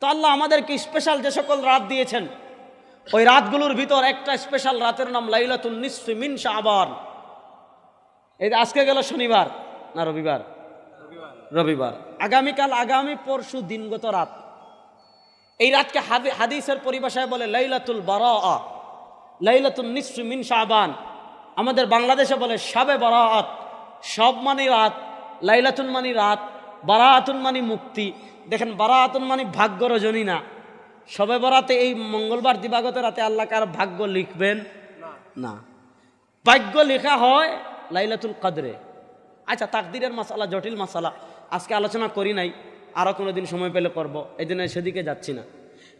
তো আল্লাহ আমাদেরকে স্পেশাল যে সকল রাত দিয়েছেন, ওই রাতগুলোর ভিতর একটা স্পেশাল রাতের নাম লাইলাতুল নিসফি মিন শাবান। এই আজকে গেল শনিবার না রবিবার? রবিবার। আগামীকাল আগামী পরশু দিনগত রাত। এই রাতকে হাদি- হাদিসের পরিভাষায় বলে লাইলাতুল বারা লাইলাতুল নিসফি মিন শাবান। আমাদের বাংলাদেশে বলে শাবে বারাত সব মানে রাত লাইলাতুল মানি রাত বারাতুল মানি মুক্তি। দেখেন বারাতুল মানে ভাগ্য রজনী না। সবে বরাতে এই মঙ্গলবার দিবাগত রাতে আল্লাহ কার ভাগ্য লিখবেন? না। ভাগ্য লেখা হয় লাইলাতুল কাদরে। আচ্ছা তাকদিরের মাসালা, জটিল মাসালা, আজকে আলোচনা করি নাই আরও কোনো দিন সময় পেলে করব এই জন্য সেদিকে যাচ্ছি না।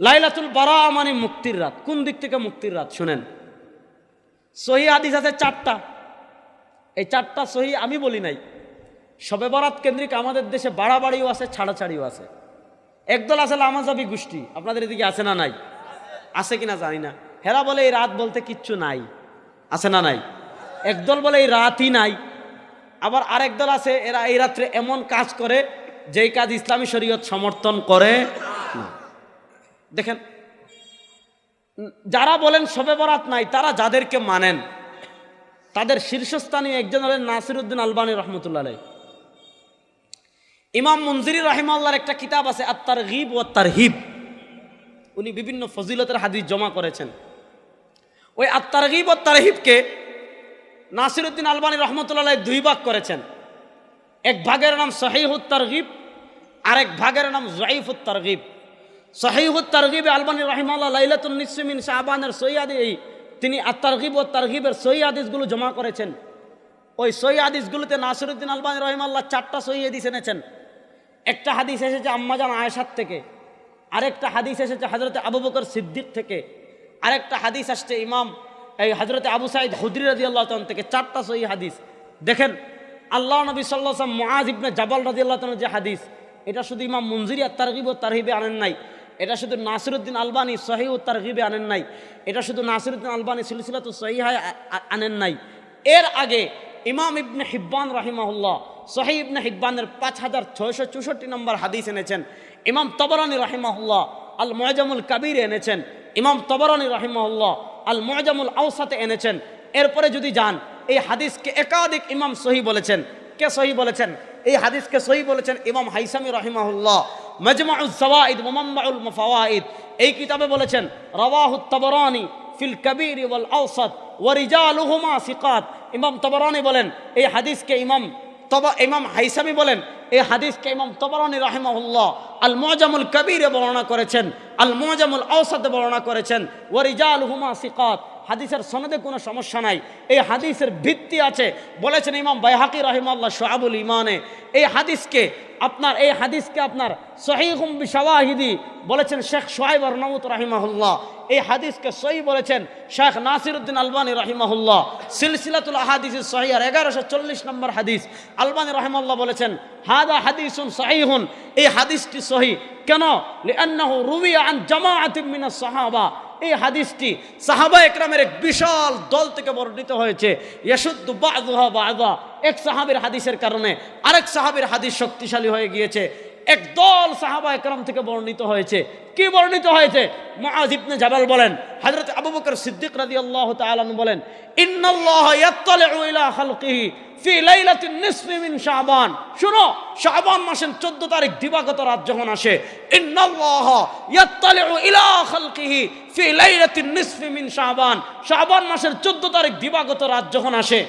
লাইলাতুল বারা মানে মুক্তির রাত। কোন দিক থেকে মুক্তির রাত শুনেন? সহি হাদিস আছে চারটা। এই চারটা সহি আমি বলি নাই। সবে বরাত কেন্দ্রিক আমাদের দেশে বাড়াবাড়িও আছে, ছাড়াছাড়িও আছে। একদল আছে লামাজাবি গোষ্ঠী। আপনাদের এদিকে আছে না নাই? আছে কিনা জানি না। হেরা বলে এই রাত বলতে কিচ্ছু নাই। আছে না নাই? একদল বলে এই রাতই নাই। আবার আরেক দল আছে, এরা এই রাত্রে এমন কাজ করে, যেই কাজ ইসলামী শরীয়ত সমর্থন করে দেখেন, যারা বলেন শবে বরাত নাই, তারা যাদেরকে মানেন। তাদের শীর্ষস্থানীয় একজন হলেন নাসিরুদ্দিন আলবানী রহমতুল্লাহ ইমাম মঞ্জিরি রাহিমাল্লার একটা কিতাব আছে আত্মার হিব ও আত্মার হিব উনি বিভিন্ন ফজিলতের হাদিস জমা করেছেন। ওই আত্মার হিব ও তার তারহিবকে নাসিরুদ্দিন আলবানী রহমতুল্লাহ দুই ভাগ করেছেন। এক ভাগের নাম সহিহুত তারগিব আরেক ভাগের নাম জয়ীফুত তারগিব সহিহুত তারগিবে আলবানী রহিমাল্লাহ লাইলাতুল নিসমিন শাহবানের সৈয়াদি এই তিনি আত্মারগিব ও তারগিবের সই হাদিসগুলো জমা করেছেন। ওই সই হাদিসগুলোতে নাসিরুদ্দিন আলবানী রহিমাল্লাহ চারটা সই হাদিস এনেছেন। একটা হাদিস এসেছে আম্মাজান আয়েশার থেকে, আরেকটা হাদিস এসেছে হজরতে আবু বকর সিদ্দিক থেকে, আরেকটা হাদিস আসছে ইমাম, এই হজরতে আবু সাইদ হুদরি রাজি আল্লাহ থেকে, চারটা সহি হাদিস। দেখেন, আল্লাহ নবী সাল্লাহ মহাজ ইবনে জাবাল রাজি আল্লাহ যে হাদিস, এটা শুধু ইমাম মঞ্জিরি আর তারগিব ও তারহিবে আনেন নাই, এটা শুধু নাসিরুদ্দিন আলবানি সহি ও তারগিবে আনেন নাই, এটা শুধু নাসিরুদ্দিন আলবানী সিলসিলাত সহিহায় আনেন নাই। এর আগে ইমাম ইবনে হিব্বান রাহিমাহুল্লাহ সহি ইবনে হিব্বানের পাঁচ হাজার ছয়শো চৌষট্টি নম্বর হাদিস এনেছেন। ইমাম তবরানি রাহিমাহুল্লাহ আল ময়জামুল কাবির এনেছেন। ইমাম তবরানি রাহিমাহুল্লাহ আল ময়জামুল আউসাতে এনেছেন। এরপরে যদি যান, এই হাদিসকে একাধিক ইমাম সহি বলেছেন। কে সহি বলেছেন? এই হাদিসকে সহি বলেছেন ইমাম হাইসামি রাহিমাহুল্লাহ। মজমাউল সওয়াইদ মুমাম্মাউল মুফাওয়াইদ এই কিতাবে বলেছেন রওয়াহুত তবরানি ফিল কবির ওয়াল আওসাত ওয়ারিজালুহুমা সিকাত। ইমাম তবরানি বলেন, এই হাদিসকে ইমাম তবা ইমাম হাইসামি বলেন, এই হাদিসকে ইমাম তবরানি রাহিমাহুল্লাহ আল মজামুল কবিরে বর্ণনা করেছেন আল মজামুল ঔসাদে বর্ণনা করেছেন ওয়ারিজা আল হুমা সিকাত। হাদিসের সনদে কোনো সমস্যা নাই। এই হাদিসের ভিত্তি আছে। বলেছেন ইমাম বাইহাকি রহিমাল্লাহ সোহাবুল ইমানে এই হাদিসকে আপনার, এই হাদিসকে আপনার সহিহুম বিশাওয়াহিদি বলেছেন শেখ সোহাইব রহমত রাহিমাহুল্লাহ। এই হাদিসকে সহি বলেছেন শেখ নাসিরুদ্দিন আলবানী রাহিমাহুল্লাহ। সিলসিলাতুল আহাদিস সহিয়ার এগারোশো চল্লিশ নম্বর হাদিস। আলবানী রহমাল্লাহ বলেছেন, হাদা হাদিসুন সহিহুন। এই হাদিসটি সহি কেন? রুবিয়া আন জামাআতিন মিনাস সাহাবা। এই হাদিসটি সাহাবা একরামের এক বিশাল দল থেকে বর্ণিত হয়েছে। ইয়াসুদ্দু বা এক সাহাবের হাদিসের কারণে আরেক সাহাবের হাদিস শক্তিশালী হয়ে গিয়েছে। এক দল সাহাবা একরাম থেকে বর্ণিত হয়েছে। কি বর্ণিত হয়েছে? মুআজ জাবাল বলেন, হযরত আবু বকর সিদ্দিক রাদিয়াল্লাহু তাআলা বলেন, ইন্নাল্লাহ শুনো মাসের 14 তারিখ দিবাগত রাত যখন আসে, ইন্নাল্লাহ ইয়াত্তালিউ ইলা মাসের 14 তারিখ দিবাগত রাত যখন আসে,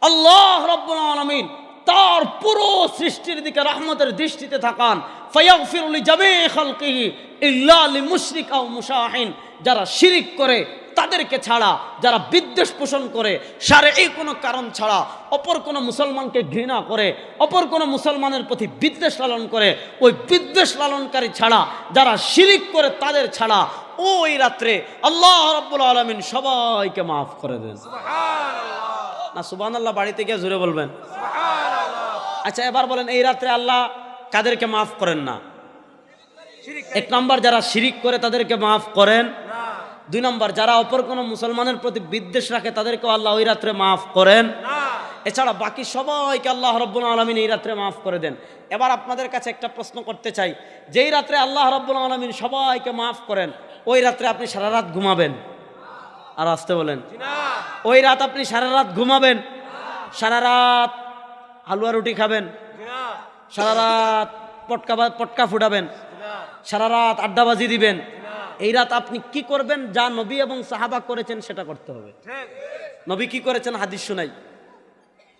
আল্লাহ রব্বুল আলামিন তার পুরো সৃষ্টির দিকে রহমতের দৃষ্টিতে থাকান। ফায়াগফিরুলি জামে খালকিহি ইল্লা লিমুশরিক আও মুশাহিন। যারা শিরিক করে তাদেরকে ছাড়া যারা বিদ্বেষ পোষণ করে সারে এই কোনো কারণ ছাড়া অপর কোনো মুসলমানকে ঘৃণা করে অপর কোনো মুসলমানের প্রতি বিদ্বেষ লালন করে ওই বিদ্বেষ লালনকারী ছাড়া যারা শিরিক করে তাদের ছাড়া ওই রাত্রে আল্লাহ রব্বুল আলমিন সবাইকে মাফ করে দেন। না সুবান আল্লাহ বাড়িতে গিয়ে জুড়ে বলবেন। আচ্ছা এবার বলেন এই রাত্রে আল্লাহ কাদেরকে মাফ করেন না? এক নম্বর যারা শিরিক করে তাদেরকে মাফ করেন। দুই নম্বর যারা অপর কোনো মুসলমানের প্রতি বিদ্বেষ রাখে তাদেরকেও আল্লাহ ওই রাত্রে মাফ করেন। এছাড়া বাকি সবাইকে আল্লাহ রব্বুল আলমিন এই রাত্রে মাফ করে দেন। এবার আপনাদের কাছে একটা প্রশ্ন করতে চাই। যেই রাত্রে আল্লাহ রব্বুল আলমিন সবাইকে মাফ করেন ওই রাত্রে আপনি সারা রাত ঘুমাবেন? আর আসতে বলেন। ওই রাত আপনি সারা রাত ঘুমাবেন? সারা রাত হালুয়া রুটি খাবেন। সারা রাত পটকা পটকা ফুটাবেন। সারা রাত আড্ডাবাজি দিবেন। এই রাত আপনি কি করবেন যা নবী এবং সাহাবা করেছেন সেটা করতে হবে। নবী কি করেছেন হাদিস শুনাই।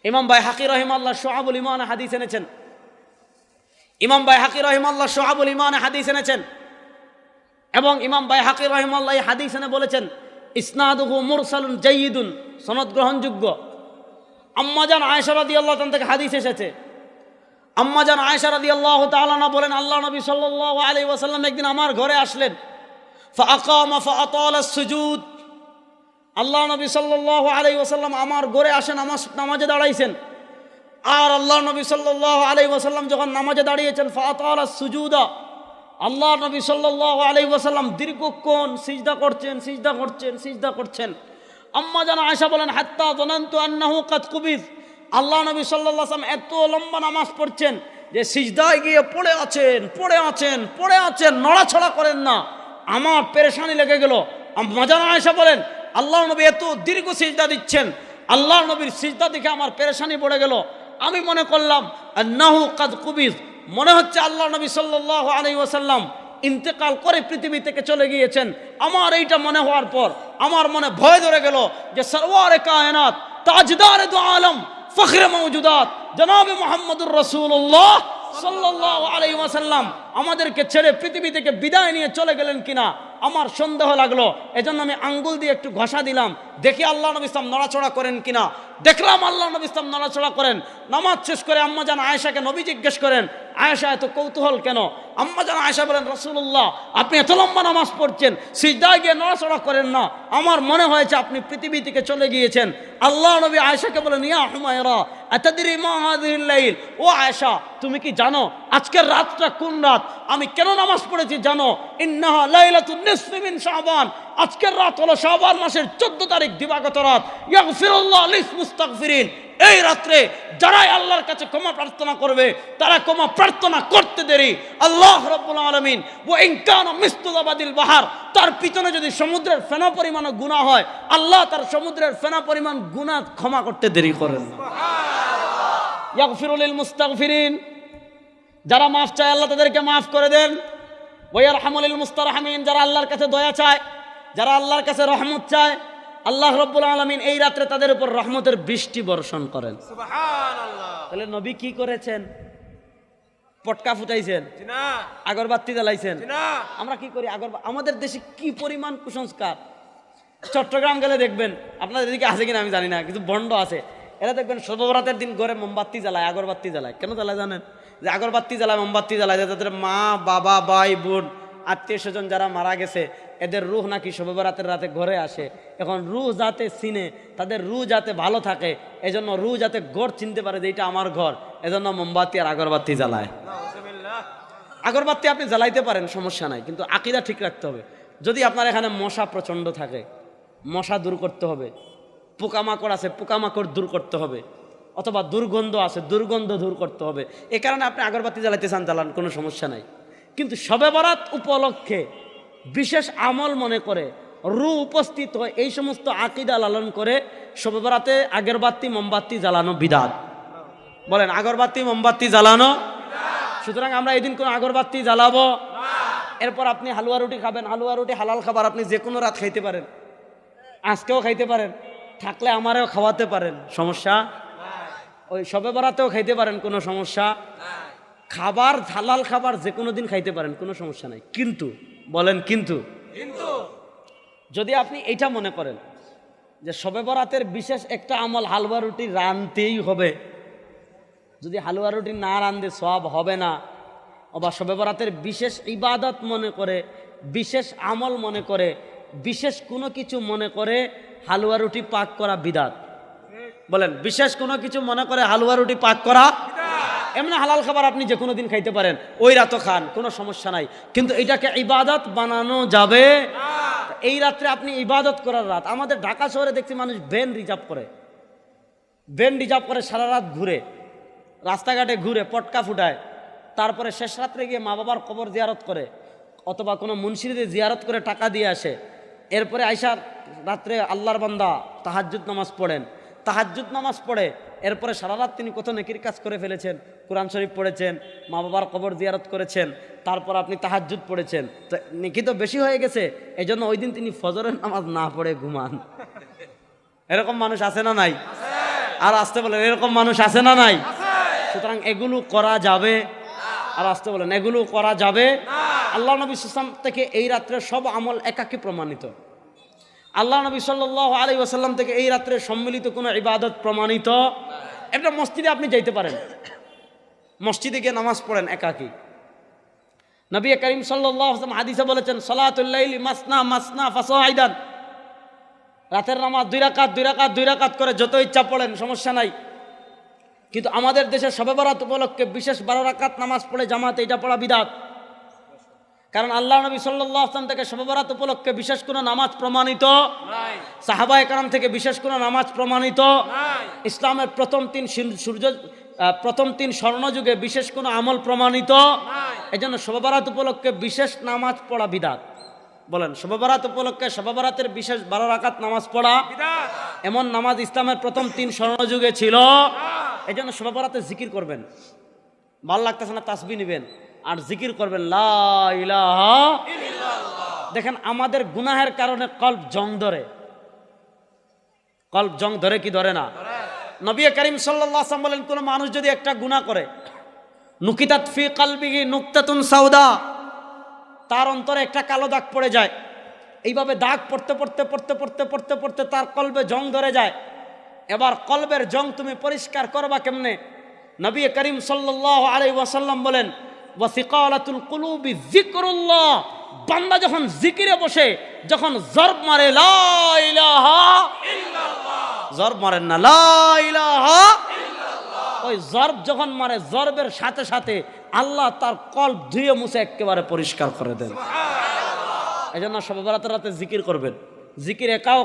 ইমাম ভাই হাকি রহিমাল্লাহ সোহাবুল ইমান হাদিস এনেছেন। ইমাম ভাই হাকি রহিমাল্লাহ সোহাবুল ইমান হাদিস এনেছেন। এবং ইমাম ভাই হাকি রহিমাল্লাহ হাদিস এনে বলেছেন ইসনাদুহু মুরসালুন জাইয়িদুন সনদ গ্রহণযোগ্য। আম্মাজান আয়েশা আল্লাহ তাআলা থেকে হাদিস এসেছে। আম্মাজান আয়েশা রাদিয়াল্লাহু তাআলা না বলেন, আল্লাহ নবী সাল্লাল্লাহু আলাইহি ওয়াসাল্লাম একদিন আমার ঘরে আসলেন। সুজুদ। আল্লাহ নবী সাল্লাল্লাহু আলাইহি ওয়াসাল্লাম আমার ঘরে আসেন নামাজ, নামাজে দাঁড়াইছেন। আর আল্লাহ নবী সাল্লাল্লাহু আলাইহি ওয়াসাল্লাম যখন নামাজে দাঁড়িয়েছেন, ফাআতালা সুজুদা। আল্লাহ নবী সাল্লাল্লাহু আলাইহি ওয়াসাল্লাম দীর্ঘক্ষণ সিজদা করছেন সিজদা করছেন সিজদা করছেন। আম্মা জান আয়েশা বলেন, হাত্তা জানান্তু আন্নাহু কাদ কুবিজ আল্লাহ নবী ওয়াসাল্লাম এত লম্বা নামাজ পড়ছেন যে সিজদায় গিয়ে পড়ে আছেন পড়ে আছেন পড়ে আছেন, নড়াছড়া করেন না। আমার পেরেশানি লেগে গেল। আম্মা জান আয়েশা বলেন, আল্লাহ নবী এত দীর্ঘ সিজদা দিচ্ছেন। আল্লাহ নবীর সিজদা দেখে আমার পেরেশানি পড়ে গেল। আমি মনে করলাম নাহু কাদ কুবিজ মনে হচ্ছে আল্লাহ নবী সাল্লাহ আলাই ওয়াসাল্লাম ইন্তেকাল করে পৃথিবী থেকে চলে গিয়েছেন। আমার এইটা মনে হওয়ার পর আমার মনে ভয় ধরে গেল যে সরওয়ারে কায়নাত, তাজদার দু আলম, ফখরে মৌজুদাত জনাবে মোহাম্মদুর রসুল্লাহ আমাদেরকে ছেড়ে পৃথিবী থেকে বিদায় নিয়ে চলে গেলেন কিনা? আমার সন্দেহ লাগল। এজন্য আমি আঙ্গুল দিয়ে একটু ঘষা দিলাম। দেখি আল্লাহ নবী ইসলাম নড়াচড়া করেন কিনা। দেখলাম আল্লাহ নবী ইসলাম নড়াচড়া করেন। নামাজ শেষ করে আম্মা জান আয়েশাকে নবী জিজ্ঞেস করেন, আয়েশা, এত কৌতূহল কেন? আম্মা জান আয়েশা বলেন রসুল্লাহ আপনি এত লম্বা নামাজ পড়ছেন, সিজদায় গিয়ে নড়াচড়া করেন না। আমার মনে হয়েছে আপনি পৃথিবী থেকে চলে গিয়েছেন। আল্লাহ নবী আয়েশাকে বলেন, ইয়া হুমায়রা এতদিরি মা হাদিল ও আয়েশা, তুমি কি জানো, আজকের রাতটা কোন রাত? আমি কেন নামাজ পড়েছি জানো? ইন্নাহা লাইলাতুন নিসফি মিন শাবান। আজকের রাত হলো শাবান মাসের 14 তারিখ দিবাগত রাত। ইয়াগফিরুল্লাহ লিস মুস্তাগফিরিন এই রাত্রে যারাই আল্লাহর কাছে ক্ষমা প্রার্থনা করবে তারা ক্ষমা প্রার্থনা করতে দেরি। আল্লাহ রব্বুল আলামিন ও ইনকান মিস্তুদাবাদিল বাহার তার পিছনে যদি সমুদ্রের ফেনা পরিমাণ গুনাহ হয় আল্লাহ তার সমুদ্রের ফেনা পরিমাণ গুনাহ ক্ষমা করতে দেরি করেন না। ইয়াগফিরুল মুস্তাগফিরিন যারা মাফ চায় আল্লাহ তাদেরকে মাফ করে দেন। ওয়ার হামুলিল মুস্তারহামিন যারা আল্লাহর কাছে দয়া চায় যারা আল্লাহর কাছে রহমত চায় আল্লাহ রব্বুল আলমিন এই রাত্রে তাদের উপর রহমতের বৃষ্টি বর্ষণ করেন। তাহলে নবী কি করেছেন? পটকা ফুটাইছেন। আগরবাতি জ্বালাইছেন। আমরা কি করি? আগর আমাদের দেশে কি পরিমাণ কুসংস্কার? চট্টগ্রাম গেলে দেখবেন আপনাদের এদিকে আছে কিনা আমি জানি না কিন্তু বন্ড আছে। এরা দেখবেন সর্বরাতের দিন ঘরে মোমবাতি জ্বালায় আগরবাতি জ্বালায়। কেন জ্বালায় জানেন? যে আগরবাতি জ্বালায় মোমবাতি জ্বালায় যে তাদের মা বাবা ভাই বোন আত্মীয় স্বজন যারা মারা গেছে এদের রুহ নাকি সর্বরাতের রাতে ঘরে আসে। এখন রুহ যাতে চিনে, তাদের রু যাতে ভালো থাকে, এজন্য রু যাতে ঘর চিনতে পারে যে এটা আমার ঘর, এজন্য মোমবাতি আর আগরবাতি জ্বালায়। আগরবাতি আপনি জ্বালাইতে পারেন, সমস্যা নাই, কিন্তু আকিদা ঠিক রাখতে হবে। যদি আপনার এখানে মশা প্রচণ্ড থাকে, মশা দূর করতে হবে, পোকামাকড় আছে, পোকামাকড় দূর করতে হবে, অথবা দুর্গন্ধ আছে, দুর্গন্ধ দূর করতে হবে, এ কারণে আপনি আগরবাতি জ্বালাইতে চান, জ্বালান, কোনো সমস্যা নাই। কিন্তু শবে বরাত উপলক্ষে বিশেষ আমল মনে করে। রু উপস্থিত হয় এই সমস্ত আকিদা লালন করে শবে বরাতে আগরবাতি মোমবাতি জ্বালানো বিদাত। বলেন আগরবাতি মোমবাতি জ্বালানো সুতরাং আমরা এদিন কোনো আগরবাতি জ্বালাবো এরপর আপনি হালুয়া রুটি খাবেন। হালুয়া রুটি হালাল খাবার আপনি যে কোনো রাত খাইতে পারেন। আজকেও খাইতে পারেন। থাকলে আমারও খাওয়াতে পারেন। সমস্যা? ওই সবে বরাতেও খাইতে পারেন কোনো সমস্যা? খাবার হালাল খাবার যে কোনো দিন খাইতে পারেন কোনো সমস্যা নাই। কিন্তু বলেন কিন্তু। যদি আপনি এটা মনে করেন যে সবে বরাতের বিশেষ একটা আমল হালুয়া রুটি রানতেই হবে। যদি হালুয়া রুটি না রান্ধে সব হবে না অবা শবে বরাতের বিশেষ ইবাদত মনে করে বিশেষ আমল মনে করে বিশেষ কোনো কিছু মনে করে হালুয়া রুটি পাক করা বিদাত। বলেন বিশেষ কোনো কিছু মনে করে হালুয়া রুটি পাক করা এমনি হালাল খাবার আপনি যে কোনো দিন খাইতে পারেন, ওই রাতও খান, কোনো সমস্যা নাই। কিন্তু এটাকে ইবাদত বানানো যাবে এই রাত্রে আপনি ইবাদত করার রাত। আমাদের ঢাকা শহরে দেখছি মানুষ ভ্যান রিজার্ভ করে। ব্যান্ড রিজার্ভ করে সারা রাত ঘুরে। রাস্তাঘাটে ঘুরে, পটকা ফুটায়। তারপরে শেষ রাত্রে গিয়ে মা বাবার কবর জিয়ারত করে। অথবা কোনো মুন্সিদের জিয়ারত করে টাকা দিয়ে আসে। এরপরে আইসার রাত্রে আল্লাহর বান্দা তাহাজ্জুদ নামাজ পড়েন। তাহাজ্জুদ নামাজ পড়ে এরপরে সারা রাত তিনি কত নেকির কাজ করে ফেলেছেন কোরআন শরীফ পড়েছেন মা বাবার কবর জিয়ারত করেছেন তারপর আপনি তাহাজ্জুদ পড়েছেন। তো নেকি তো বেশি হয়ে গেছে এই জন্য ওই দিন তিনি ফজরের নামাজ না পড়ে ঘুমান। এরকম মানুষ আছে না নাই? আর আসতে বলেন এরকম মানুষ আছে না নাই? সুতরাং এগুলো করা যাবে। আর আসতে বলেন এগুলো করা যাবে। আল্লাহ নবী সুসাম থেকে এই রাত্রে সব আমল একাকি প্রমাণিত। আল্লাহ নবী সাল্লাহ আলী ওসাল্লাম থেকে এই রাত্রে সম্মিলিত কোনো ইবাদত প্রমাণিত? একটা মসজিদে আপনি যাইতে পারেন। মসজিদে গিয়ে নামাজ পড়েন একাকি। নবী করিম সাল্লাহ হাদিসে বলেছেন সলাতুল্লাইলি মাসনা মাসনা ফাসোহাইদান রাতের নামাজ দুই রাকাত দুই রাকাত দুই রাকাত করে যত ইচ্ছা পড়েন, সমস্যা নাই। কিন্তু আমাদের দেশে সবে বরাত উপলক্ষে বিশেষ বারো রাকাত নামাজ পড়ে জামাতে এটা পড়া বিদাত। কারণ আল্লাহ নবী সাল্লাহ আসলাম থেকে সবে বরাত উপলক্ষে বিশেষ কোনো নামাজ প্রমাণিত? সাহাবা একরাম থেকে বিশেষ কোনো নামাজ প্রমাণিত? ইসলামের প্রথম তিন সূর্য- প্রথম তিন স্বর্ণযুগে বিশেষ কোনো আমল প্রমাণিত? এই জন্য শোভাবারাত উপলক্ষে বিশেষ নামাজ পড়া বিদাত। বলেন শোভাবারাত উপলক্ষে শোভাবারাতের বিশেষ বারো রাকাত নামাজ পড়া এমন নামাজ ইসলামের প্রথম তিন স্বর্ণযুগে ছিল। এই জন্য শোভাবারাতে জিকির করবেন। ভালো লাগতেছে না তাসবি নেবেন। আর জিকির করবেন দেখেন, আমাদের গুনাহের কারণে কল্প জং ধরে। কল্প জং ধরে কি ধরে না? নবী করিম সাল্লাম বলেন, কোন মানুষ যদি একটা গুনাহ করে ফি সাউদা, তার অন্তরে একটা কালো দাগ পড়ে যায়। এইভাবে দাগ পড়তে পড়তে পড়তে পড়তে পড়তে পড়তে তার কলবে জং ধরে যায়। এবার কলবের জং তুমি পরিষ্কার করবা কেমনে? নবী করিম সাল্লাহ আলাই ওয়াসাল্লাম বলেন ওয়াসিকালাতুল কুলুবি জিকরুল্লাহ বান্দা যখন জিকিরে বসে যখন জর্ব মারে জর্ব মারেন না লা ইলাহা ওই জর্ব যখন মারে জর্বের সাথে সাথে আল্লাহ তার কল্প ধুয়ে মুছে একেবারে পরিষ্কার করে দেন। এই জন্য সবাই রাতে রাতে জিকির করবেন। জিকির একাও